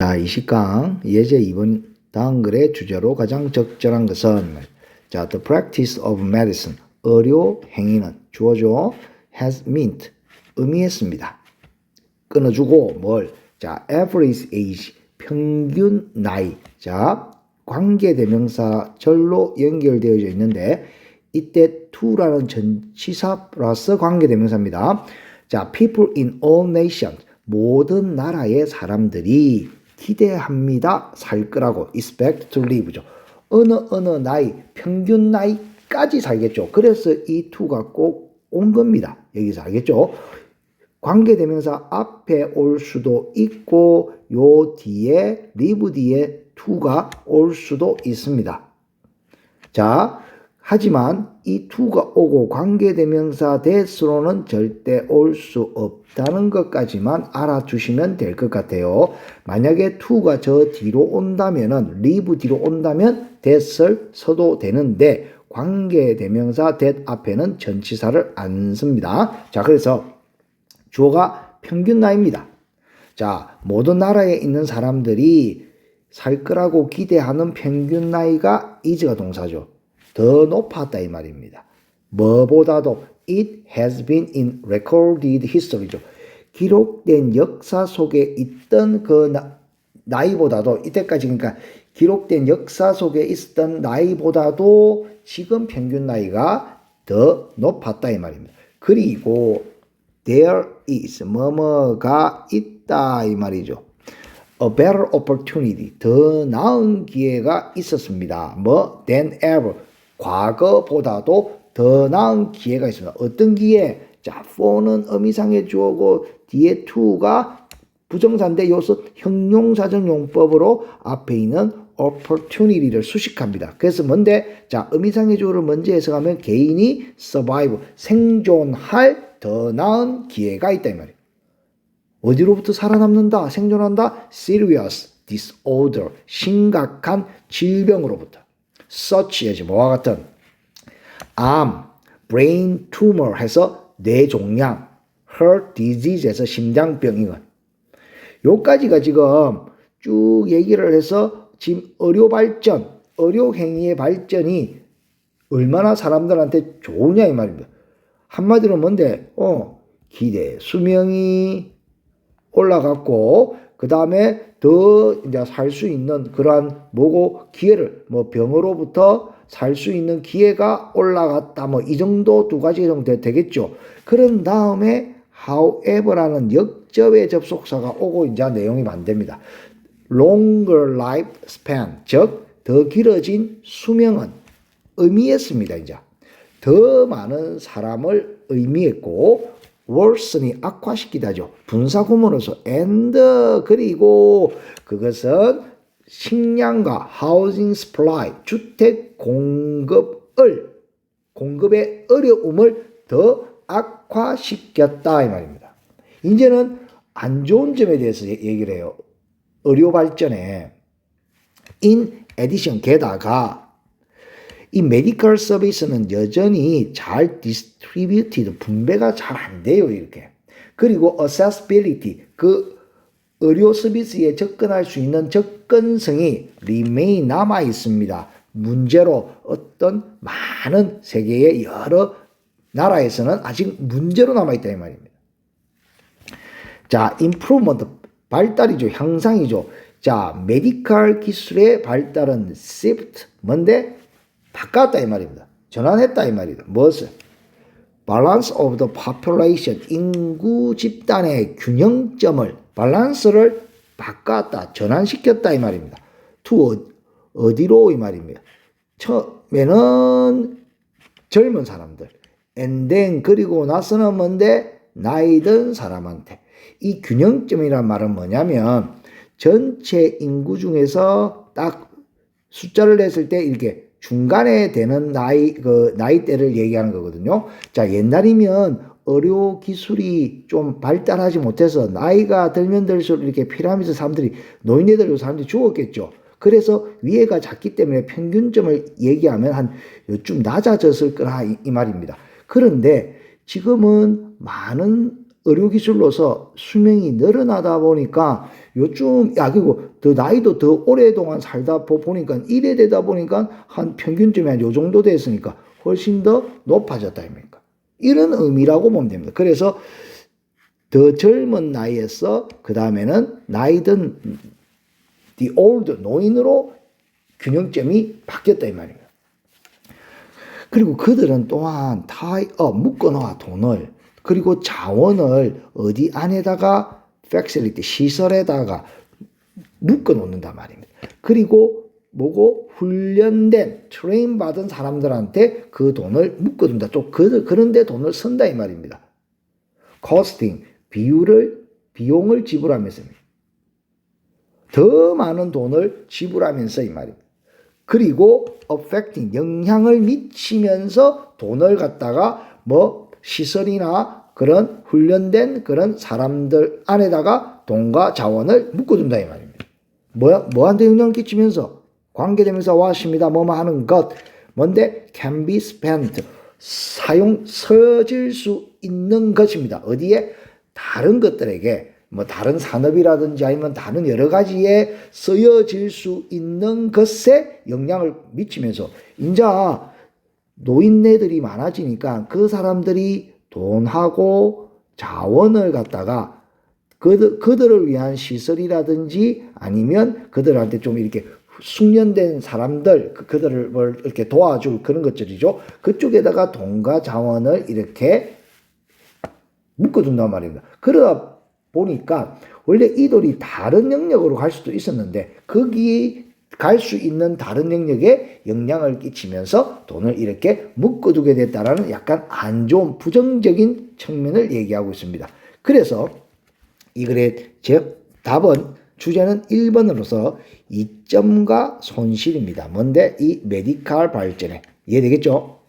자, 이 시강 예제 2번 다음 글의 주제로 가장 적절한 것은 자, the practice of medicine 의료 행위는 주어져 has meant 의미했습니다. 끊어주고 뭘? 자, average age 평균 나이. 자, 관계 대명사 절로 연결되어져 있는데 이때 to라는 전치사 플러스 관계 대명사입니다. 자, people in all nations 모든 나라의 사람들이 기대합니다. 살 거라고 expect to live죠. 어느 어느 나이 평균 나이까지 살겠죠. 그래서 이 to가 꼭 온 겁니다. 여기서 알겠죠? 관계대명사 앞에 올 수도 있고 요 뒤에 live 뒤에 to가 올 수도 있습니다. 자, 하지만 이 to가 오고 관계대명사 that로는 절대 올 수 없다는 것까지만 알아두시면 될 것 같아요. 만약에 to가 저 뒤로 온다면은 live 뒤로 온다면 that을 써도 되는데 관계대명사 that 앞에는 전치사를 안 씁니다. 자, 그래서 주어가 평균 나이입니다. 자, 모든 나라에 있는 사람들이 살 거라고 기대하는 평균 나이가 is가 동사죠. 더 높았다 이 말입니다. 뭐보다도 it has been in recorded history죠. 기록된 역사 속에 있던 그 나, 나이보다도 이때까지 그러니까 기록된 역사 속에 있었던 나이보다도 지금 평균 나이가 더 높았다 이 말입니다. 그리고 there is 뭐뭐가 있다 이 말이죠. A better opportunity 더 나은 기회가 있었습니다. 뭐 than ever 과거보다도 더 나은 기회가 있습니다. 어떤 기회? 자, for는 의미상의 주어고 뒤에 to가 부정사인데 요서 형용사적 용법으로 앞에 있는 opportunity를 수식합니다. 그래서 뭔데? 자, 의미상의 주어를 먼저 해석하면 개인이 survive, 생존할 더 나은 기회가 있다 이 말이에요. 어디로부터 살아남는다, 생존한다? serious disorder, 심각한 질병으로부터. Such as 뭐와 같은 암, brain tumor 해서 뇌종양, heart disease 해서 심장병이건 요까지가 지금 쭉 얘기를 해서 지금 의료 발전, 의료 행위의 발전이 얼마나 사람들한테 좋으냐 이 말입니다. 한마디로 뭔데? 어, 기대 수명이 올라갔고 그 다음에 더 이제 살 수 있는 그러한 뭐고 기회를 뭐 병으로부터 살 수 있는 기회가 올라갔다 뭐 이 정도 두 가지 정도 되겠죠. 그런 다음에 however라는 역접의 접속사가 오고 이제 내용이 만듭니다. longer life span 즉 더 길어진 수명은 의미했습니다. 이제 더 많은 사람을 의미했고 worsen이 악화시키다죠. 분사구문으로서 and 그리고 그것은 식량과 housing supply 주택 공급을 공급의 어려움을 더 악화시켰다 이 말입니다. 이제는 안 좋은 점에 대해서 얘기를 해요. 의료 발전에 in addition 게다가 이 메디컬 서비스는 여전히 잘 디스트리뷰티드 분배가 잘 안 돼요 이렇게. 그리고 accessibility 그 의료 서비스에 접근할 수 있는 접근성이 remain 남아 있습니다. 문제로 어떤 많은 세계의 여러 나라에서는 아직 문제로 남아 있다 이 말입니다. 자 improvement 발달이죠 향상이죠. 자 메디컬 기술의 발달은 shift 뭔데 바꿨다 이 말입니다. 전환했다 이 말이다. 무엇을? balance of the population 인구 집단의 균형점을 밸런스를 바꿨다 전환시켰다 이 말입니다. to 어디로 이 말입니다. 처음에는 젊은 사람들 and then 그리고 나서는 뭔데 나이 든 사람한테 이 균형점이란 말은 뭐냐면 전체 인구 중에서 딱 숫자를 냈을 때 이렇게 중간에 되는 나이 그 나이대를 얘기하는 거거든요. 자, 옛날이면 의료 기술이 좀 발달하지 못해서 나이가 들면 들수록 이렇게 피라미드 사람들이 노인네들 사람들이 죽었겠죠. 그래서 위에가 작기 때문에 평균점을 얘기하면 한 요쯤 낮아졌을 거라 이, 이 말입니다. 그런데 지금은 많은 의료기술로서 수명이 늘어나다 보니까 요즘, 야, 그리고 더 나이도 더 오랫동안 살다 보- 보니까 이래 되다 보니까 한 평균점이 한 요 정도 됐으니까 훨씬 더 높아졌다, 아닙니까? 이런 의미라고 보면 됩니다. 그래서 더 젊은 나이에서 그 다음에는 나이든 the old 노인으로 균형점이 바뀌었다 이 말입니다. 그리고 그들은 또한 tie up 묶어놓아 돈을 그리고 자원을 어디 안에다가 facility 시설에다가 묶어 놓는단 말입니다. 그리고 뭐고 훈련된 트레인 받은 사람들한테 그 돈을 묶어둔다. 또 그, 그런데 돈을 쓴다 이 말입니다. costing 비율을 비용을 지불하면서입니다. 더 많은 돈을 지불하면서 이 말입니다. 그리고 affecting 영향을 미치면서 돈을 갖다가 뭐 시설이나 그런 훈련된 그런 사람들 안에다가 돈과 자원을 묶어둔다 이 말입니다. 뭐 뭐한테 영향을 끼치면서 관계되면서 와십니다. 뭐뭐 하는 것. 뭔데? Can be spent. 사용 써질 수 있는 것입니다. 어디에? 다른 것들에게. 뭐 다른 산업이라든지 아니면 다른 여러 가지에 쓰여질 수 있는 것에 영향을 미치면서. 인자 노인네들이 많아지니까 그 사람들이 돈하고 자원을 갖다가 그들, 그들을 위한 시설이라든지 아니면 그들한테 좀 이렇게 숙련된 사람들, 그- 그들을 뭘 이렇게 도와줄 그런 것들이죠. 그쪽에다가 돈과 자원을 이렇게 묶어둔단 말입니다. 그러다 보니까 원래 이 돌이 다른 영역으로 갈 수도 있었는데 거기 갈 수 있는 다른 영역에 영향을 끼치면서 돈을 이렇게 묶어두게 됐다라는 약간 안 좋은 부정적인 측면을 얘기하고 있습니다. 그래서 이 글의 제 답은 주제는 1번으로서 이점과 손실입니다. 뭔데 이 메디칼 발전에 이해되겠죠?